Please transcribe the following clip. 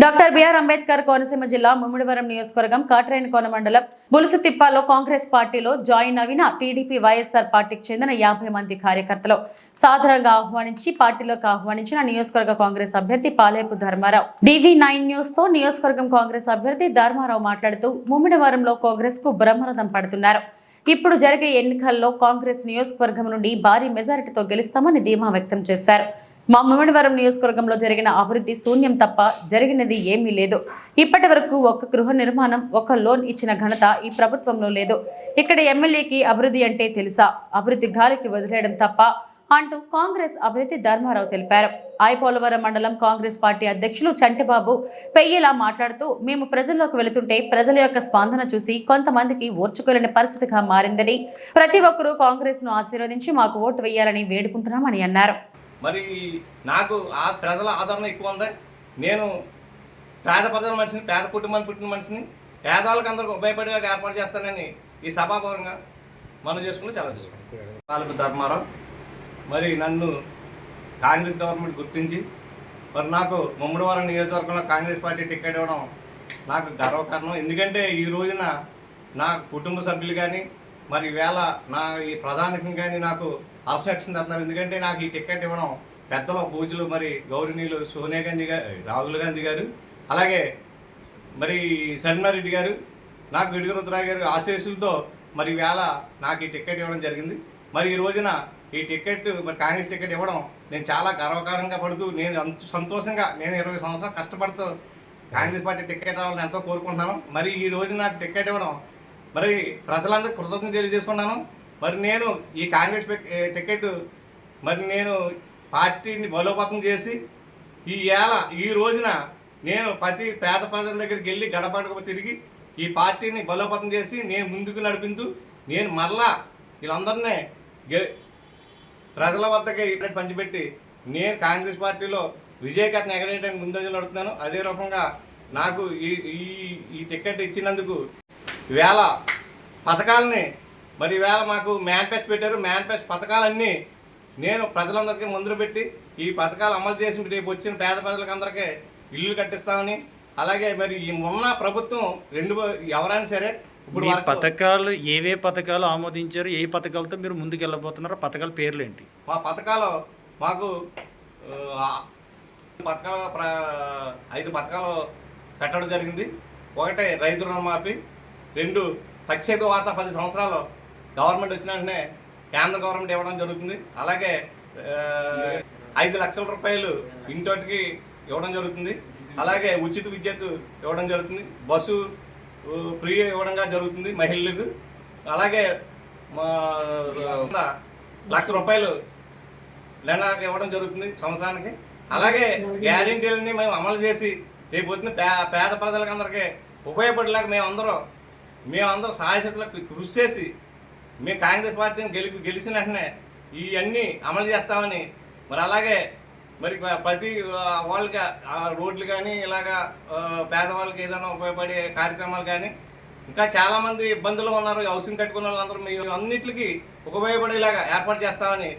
Doctor BR Ambedkar Konaseema జిల్లా ముమ్మిడివరం నియోజకవర్గం కాట్రేనికోన మండలం బులుసుతిప్పాలో కాంగ్రెస్ పార్టీలో జాయిన్ అయిన టీడీపీ వైఎస్ఆర్ పార్టీకి చెందిన యాభై మంది కార్యకర్తలు. సాధారణంగా ఆహ్వానించి పార్టీలోకి ఆహ్వానించిన నియోజకవర్గ కాంగ్రెస్ అభ్యర్థి పాలేపు ధర్మారావు. డివి నైన్ న్యూస్తో నియోజకవర్గం కాంగ్రెస్ అభ్యర్థి ధర్మారావు మాట్లాడుతూ ముమ్మిడివరంలో కాంగ్రెస్కు బ్రహ్మరథం పడుతున్నారు. ఇప్పుడు జరిగే ఎన్నికల్లో కాంగ్రెస్ నియోజకవర్గం నుండి భారీ మెజారిటీతో గెలుస్తామని ధీమా వ్యక్తం చేశారు. మా ముమ్మడివరం నియోజకవర్గంలో జరిగిన అభివృద్ధి శూన్యం తప్ప జరిగినది ఏమీ లేదు. ఇప్పటి వరకు ఒక్క గృహ నిర్మాణం ఒక్క లోన్ ఇచ్చిన ఘనత ఈ ప్రభుత్వంలో లేదు. ఇక్కడ ఎమ్మెల్యేకి అభివృద్ధి అంటే తెలుసా? అభివృద్ధి గాలికి వదిలేయడం తప్ప అంటూ కాంగ్రెస్ అభివృద్ధి ధర్మారావు తెలిపారు. ఆయపోలవరం మండలం కాంగ్రెస్ పార్టీ అధ్యక్షులు చంటిబాబు పెయ్యేలా మాట్లాడుతూ మేము ప్రజల్లోకి వెళుతుంటే ప్రజల యొక్క స్పందన చూసి కొంతమందికి ఓర్చుకోలేని పరిస్థితిగా మారిందని ప్రతి ఒక్కరూ కాంగ్రెస్ను ఆశీర్వదించి మాకు ఓటు వేయాలని వేడుకుంటున్నామని అన్నారు. మరి నాకు ఆ ప్రజల ఆదరణ ఎక్కువ ఉంది? నేను పేద ప్రజల మనిషిని పేద కుటుంబాన్ని పుట్టిన మనిషిని పేదవాళ్ళకి అందరికి ఉపయోగపడేలాగా ఏర్పాటు చేస్తానని ఈ సభాపూర్వంగా మనం చేసుకుని సెలవు చేసుకుంటాం నాలుగు ధర్మారావు మరి నన్ను కాంగ్రెస్ గవర్నమెంట్ గుర్తించి మరి నాకు ముమ్మడివారం నియోజకవర్గంలో కాంగ్రెస్ పార్టీ టికెట్ ఇవ్వడం నాకు గర్వకారణం. ఎందుకంటే ఈ రోజున నా కుటుంబ సభ్యులు కానీ మరి ఈవేళ నా ఈ ప్రధానికం కానీ నాకు అలసక్షింది అన్నారు ఎందుకంటే నాకు ఈ టికెట్ ఇవ్వడం పెద్దల పూజలు మరి గౌరవనీయులు సోనియా గాంధీ గారు రాహుల్ గాంధీ గారు అలాగే మరి శర్మారెడ్డి గారు నాకు విడుగు రుద్రాయ్ గారు ఆశీస్సులతో మరి ఈవేళ నాకు ఈ టికెట్ ఇవ్వడం జరిగింది. మరి ఈ రోజున ఈ టికెట్ మరి కాంగ్రెస్ టికెట్ ఇవ్వడం నేను చాలా గర్వకారంగా పడుతూ నేను అంత సంతోషంగా నేను ఇరవై సంవత్సరాలు కష్టపడుతూ కాంగ్రెస్ పార్టీ టికెట్ రావాలని ఎంతో కోరుకుంటున్నాను. మరి ఈ రోజు నాకు టికెట్ ఇవ్వడం మరి ప్రజలందరూ కృతజ్ఞత తెలియజేసుకున్నాను. మరి నేను ఈ కాంగ్రెస్ టికెట్ మరి నేను పార్టీని బలోపతం చేసి ఈ ఏళ ఈ రోజున నేను ప్రతి పేద ప్రజల దగ్గరికి వెళ్ళి గడపడక తిరిగి ఈ పార్టీని బలోపతం చేసి నేను ముందుకు నడిపించు నేను మరలా వీళ్ళందరినీ గె ప్రజల వద్దకే ఇక్కడ పంచిపెట్టి నేను కాంగ్రెస్ పార్టీలో విజయకత్న ఎగరేయడానికి ముందంజలు నడుపుతున్నాను. అదే రకంగా నాకు ఈ ఈ ఈ టికెట్ ఇచ్చినందుకు వేళ పథకాలని మరి వేళ మాకు మేనిఫెస్ట్ పెట్టారు. మేనిఫెస్ట్ పథకాలన్నీ నేను ప్రజలందరికీ ముందు పెట్టి ఈ పథకాలు అమలు చేసి రేపు వచ్చిన పేద ప్రజలకందరికీ ఇల్లు కట్టిస్తామని అలాగే మరి ఈ మొన్న ప్రభుత్వం రెండు ఎవరైనా సరే ఇప్పుడు పథకాలు ఏవే పథకాలు ఆమోదించారు ఏ పథకాలతో మీరు ముందుకు వెళ్ళబోతున్నారో పథకాల పేర్లు ఏంటి మా పథకాలు మాకు పథకాల ఐదు పథకాలు పెట్టడం జరిగింది. ఒకటి రైతు రుణమాఫీ రెండు పక్షేప వార్త పది సంవత్సరాలు గవర్నమెంట్ వచ్చిన వెంటనే కేంద్ర గవర్నమెంట్ ఇవ్వడం జరుగుతుంది. అలాగే ఐదు లక్షల రూపాయలు ఇంటోటికి ఇవ్వడం జరుగుతుంది. అలాగే ఉచిత విద్యుత్ ఇవ్వడం జరుగుతుంది. బస్సు ఫ్రీ ఇవ్వడంగా జరుగుతుంది మహిళలకు. అలాగే మా లక్ష రూపాయలు నెలకు ఇవ్వడం జరుగుతుంది సంవత్సరానికి. అలాగే గ్యారంటీలన్నీ మేము అమలు చేసి రేపు వచ్చిన పే పేద ప్రజలకందరికీ ఉపయోగపడేలాగా మేమందరం మేమందరం సాయశక్తులకు కృషి చేసి మేము కాంగ్రెస్ పార్టీని గెలిపి గెలిచిన వెంటనే ఇవన్నీ అమలు చేస్తామని మరి అలాగే మరి ప్రతి వాళ్ళకి రోడ్లు కానీ ఇలాగా పేదవాళ్ళకి ఏదైనా ఉపయోగపడే కార్యక్రమాలు కానీ ఇంకా చాలామంది ఇబ్బందులు ఉన్నారు హౌసింగ్ కట్టుకున్న వాళ్ళందరూ మేము అన్నిటికీ ఉపయోగపడేలాగా ఏర్పాటు చేస్తామని